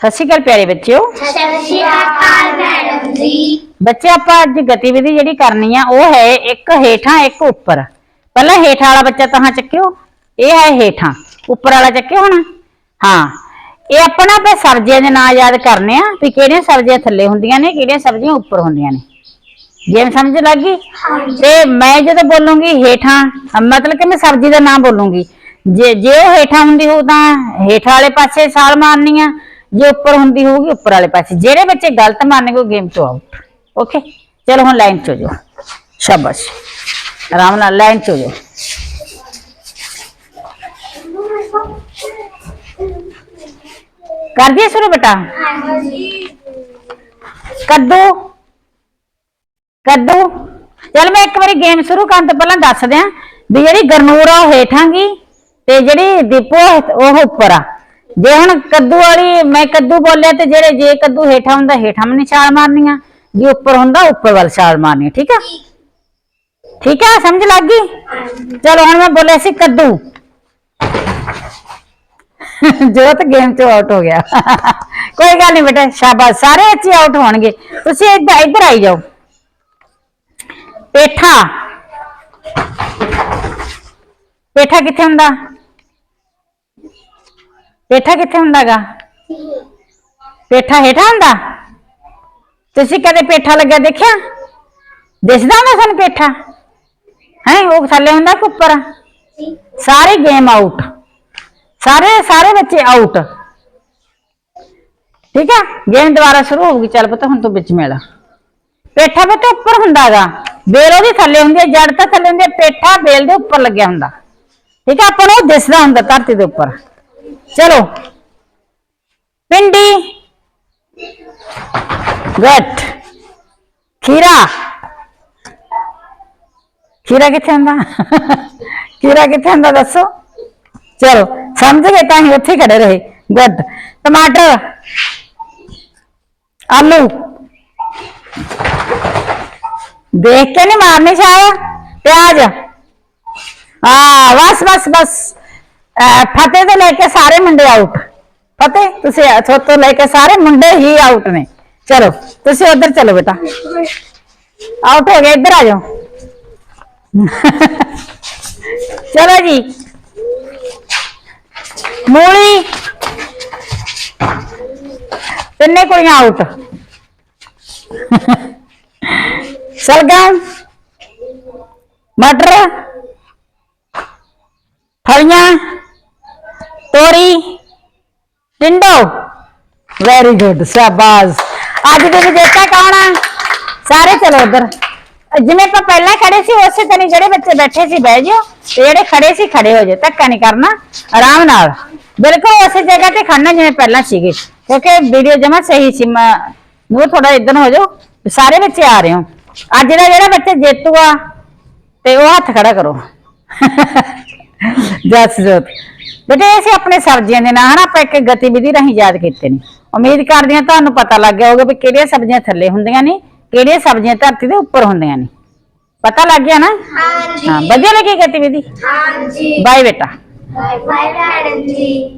ਸਤਿ ਸ਼੍ਰੀ ਅਕਾਲ ਪਿਆਰੇ ਬੱਚਿਓ। ਸਤਿ ਸ਼੍ਰੀ ਅਕਾਲ ਮੈਡਮ ਜੀ। ਬੱਚੇ ਆਪਾਂ ਅੱਜ ਗਤੀਵਿਧੀ ਜਿਹੜੀ ਕਰਨੀ ਆ ਉਹ ਹੈ ਇੱਕ ਹੇਠਾਂ ਇੱਕ ਉੱਪਰ। ਪਹਿਲਾਂ ਹੇਠਾਂ ਵਾਲਾ ਬੱਚਾ ਤਾਂ ਚੱਕਿਓ। ਇਹ ਹੈ ਹੇਠਾਂ। ਉੱਪਰ ਵਾਲਾ ਚੱਕਿਓ ਹੁਣ। ਹਾਂ। ਇਹ ਆਪਣਾ ਆਪਾਂ ਸਬਜ਼ੀਆਂ ਦੇ ਨਾਂ ਯਾਦ ਕਰਨੇ ਆ ਵੀ ਕਿਹੜੀਆਂ ਸਬਜ਼ੀਆਂ ਥੱਲੇ ਹੁੰਦੀਆਂ ਨੇ ਕਿਹੜੀਆਂ ਸਬਜ਼ੀਆਂ ਉੱਪਰ ਹੁੰਦੀਆਂ ਨੇ। ਜੇ ਸਮਝ ਲੱਗੀ ਤੇ ਮੈਂ ਜਦੋਂ ਬੋਲੂੰਗੀ ਹੇਠਾਂ ਮਤਲਬ ਕਿ ਮੈਂ ਸਬਜ਼ੀ ਦਾ ਨਾਮ ਬੋਲੂੰਗੀ। ਜੇ ਜੇ ਉਹ ਹੇਠਾਂ ਹੁੰਦੀ ਹੋਊ ਤਾਂ ਹੇਠਾਂ ਵਾਲੇ ਪਾਸੇ ਛਾਲ ਮਾਰਨੀ ਆ। ਜੇ ਉੱਪਰ ਹੁੰਦੀ ਹੋਊਗੀ, ਉੱਪਰ ਵਾਲੇ ਪਾਸੇ। ਜਿਹੜੇ ਬੱਚੇ ਗਲਤ ਮਾਰਨਗੇ ਉਹ ਗੇਮ ਤੋਂ ਆਊਟ ਓਕੇ ਚਲੋ ਹੁਣ ਲਾਈਨ 'ਚ ਹੋ ਜਾਓ। ਸ਼ਾਬਾਸ਼। ਆਰਾਮ ਨਾਲ ਲਾਈਨ 'ਚ ਹੋ ਜਾਓ। ਕਰ ਦਿਆ ਸ਼ੁਰੂ ਬੇਟਾ? ਹਾਂਜੀ ਕੱਦੂ ਕੱਦੂ ਚਲ ਮੈਂ ਇੱਕ ਵਾਰੀ ਗੇਮ ਸ਼ੁਰੂ ਕਰਨ ਤੋਂ ਪਹਿਲਾਂ ਦੱਸ ਦਿਆਂ ਵੀ ਜਿਹੜੀ ਗਰਨੂਰ ਆ ਉਹ ਹੇਠਾਂਗੀ ਤੇ ਜਿਹੜੀ ਦੀਪੋ ਉਹ ਉੱਪਰ ਆ। ਜੇ ਹੁਣ ਕੱਦੂ ਵਾਲੀ, ਮੈਂ ਕੱਦੂ ਬੋਲਿਆ ਤੇ ਜਿਹੜੇ ਜੇ ਕੱਦੂ ਹੇਠਾਂ ਹੁੰਦਾ, ਹੇਠਾਂ ਮਨੀ ਛਾਲ ਮਾਰਨੀ ਆ ਜੇ ਉੱਪਰ ਹੁੰਦਾ, ਉੱਪਰ ਵੱਲ ਛਾਲ ਮਾਰਨੀ ਠੀਕ ਆ? ਠੀਕ ਆ, ਸਮਝ ਲੱਗ ਗਈ? ਚਲੋ, ਹੁਣ ਮੈਂ ਬੋਲਿਆ ਸੀ ਕੱਦੂ। ਜੋਤ ਗੇਮ ਤੋਂ ਆਊਟ ਹੋ ਗਿਆ। ਕੋਈ ਗੱਲ ਨਹੀਂ ਬੇਟਾ, ਸ਼ਾਬਾਸ਼। ਸਾਰੇ ਅੱਛੇ ਆਊਟ ਹੋਣਗੇ। ਤੁਸੀਂ ਇੱਧਰ ਇੱਧਰ ਆਈ ਜਾਓ। ਪੇਠਾ। ਪੇਠਾ ਕਿੱਥੇ ਹੁੰਦਾ? ਪੇਠਾ ਕਿੱਥੇ ਹੁੰਦਾਗਾ? ਪੇਠਾ ਹੇਠਾਂ ਹੁੰਦਾ? ਤੁਸੀਂ ਕਦੇ ਪੇਠਾ ਲੱਗਿਆ ਦੇਖਿਆ? ਦਿਸਦਾ ਹੁੰਦਾ ਸਾਨੂੰ ਪੇਠਾ? ਹੈ, ਉਹ ਥੱਲੇ ਹੁੰਦਾ ਕਿ ਉੱਪਰ? ਆ? ਸਾਰੇ ਗੇਮ ਆਊਟ ਸਾਰੇ ਸਾਰੇ ਬੱਚੇ ਆਊਟ ਠੀਕ ਆ? ਗੇਮ ਦੁਬਾਰਾ ਸ਼ੁਰੂ ਹੋਊਗੀ, ਚੱਲ ਪਤਾ, ਹੁਣ ਤੂੰ ਵਿੱਚ ਮੇਲਾ। ਪੇਠਾ ਵੀ ਤਾਂ ਉੱਪਰ ਹੁੰਦਾਗਾ। ਬੇਲ ਉਹਦੇ ਥੱਲੇ ਹੁੰਦੀ ਹੈ ਜੜ ਤਾਂ ਥੱਲੇ ਹੁੰਦੀ ਹੈ ਪੇਠਾ ਬੇਲ ਦੇ ਉੱਪਰ ਲੱਗਿਆ ਹੁੰਦਾ। ਠੀਕ ਹੈ ਆਪਾਂ ਨੂੰ ਦਿਸਦਾ ਹੁੰਦਾ ਧਰਤੀ ਦੇ ਉੱਪਰ। ਚਲੋ ਪਿੰਡੀ ਗੁੱਡ ਖੀਰਾ ਖੀਰਾ ਕਿੱਥੇ ਹੁੰਦਾ ਖੀਰਾ ਕਿੱਥੇ ਹੁੰਦਾ ਦੱਸੋ ਚਲੋ ਸਮਝ ਗਏ ਤਾਂ ਹੀ ਉੱਥੇ ਖੜੇ ਰਹੇ ਗੁੱਡ ਟਮਾਟਰ ਆਲੂ ਦੇਖ ਕੇ ਨਹੀਂ ਮਾਰਨੀ ਛਾਇਆ ਪਿਆਜ਼ ਆ ਬਸ ਬਸ ਬਸ ਫਤਿਹ ਤੋਂ ਲੈ ਕੇ ਸਾਰੇ ਮੁੰਡੇ ਆਊਟ ਫਤਿਹ ਤੁਸੀਂ ਇੱਥੋਂ ਤੋਂ ਲੈ ਕੇ ਸਾਰੇ ਮੁੰਡੇ ਹੀ ਆਊਟ ਨੇ ਚਲੋ ਤੁਸੀਂ ਉਧਰ ਚਲੋ ਬੇਟਾ ਆਊਟ ਹੋ ਗਏ ਇੱਧਰ ਆ ਜਾਓ ਚਲੋ ਜੀ ਮੂਲੀ ਤਿੰਨੇ ਕੁੜੀਆਂ ਆਊਟ ਸਲਗਮ ਮਟਰ ਫਲੀਆਂ ਤੋਰੀ ਟਿੰਡੋ ਵੈਰੀ ਗੁੱਡ ਸ਼ਾਬਾਸ਼। ਅੱਜ ਦੇ ਵਿਜੇਤਾ ਕੌਣ ਆ? ਸਾਰੇ ਚਲੋ ਉਧਰ। ਜਿਵੇਂ ਆਪਾਂ ਪਹਿਲਾਂ ਖੜੇ ਸੀ, ਉਸੇ ਤਰ੍ਹਾਂ ਹੀ ਜਿਹੜੇ ਬੱਚੇ ਬੈਠੇ ਸੀ, ਬਹਿ ਜਾਓ। ਤੇ ਜਿਹੜੇ ਖੜੇ ਸੀ, ਖੜੇ ਹੋ ਜਾਓ। ਧੱਕਾ ਨਹੀਂ ਕਰਨਾ। ਆਰਾਮ ਨਾਲ। ਬਿਲਕੁਲ ਉਸੇ ਜਗ੍ਹਾ ਤੇ ਖੜਨਾ ਜਿਵੇਂ ਪਹਿਲਾਂ ਸੀਗੇ। ਕਿਉਂਕਿ ਵੀਡੀਓ ਜਮਾ ਸਹੀ ਸੀ। ਮੈਂ ਨੂੰ ਥੋੜਾ ਇਦਾਂ ਹੋ ਜਾਓ। ਸਾਰੇ ਬੱਚੇ ਆ ਰਹੇ ਹੋ। ਅੱਜ ਦਾ ਜਿਹੜਾ ਬੱਚਾ ਜੇਤੂ ਆ, ਤੇ ਉਹ ਹੱਥ ਖੜਾ ਕਰੋ। ਜਸ ਜੋਤ। ਬੇਟੇ ਅਸੀਂ ਆਪਣੇ ਸਬਜ਼ੀਆਂ ਦੇ ਨਾਂ ਹਨ? ਆਪਾਂ ਇੱਕ ਗਤੀਵਿਧੀ ਰਾਹੀਂ ਯਾਦ ਕੀਤੇ ਨੇ। ਉਮੀਦ ਕਰਦੀ ਹਾਂ ਤੁਹਾਨੂੰ ਪਤਾ ਲੱਗ ਗਿਆ ਹੋਊਗਾ ਵੀ ਕਿਹੜੀਆਂ ਸਬਜ਼ੀਆਂ ਥੱਲੇ ਹੁੰਦੀਆਂ ਨੇ ਕਿਹੜੀਆਂ ਸਬਜ਼ੀਆਂ ਧਰਤੀ ਦੇ ਉੱਪਰ ਹੁੰਦੀਆਂ ਨੇ। ਪਤਾ ਲੱਗ ਗਿਆ ਨਾ? ਹਾਂਜੀ। ਹਾਂ ਵਧੀਆ ਲੱਗੀ ਗਤੀਵਿਧੀ? ਹਾਂਜੀ। ਬਾਏ ਬੇਟਾ। ਬਾਏ ਬਾਏ ਮੈਡਮ ਜੀ।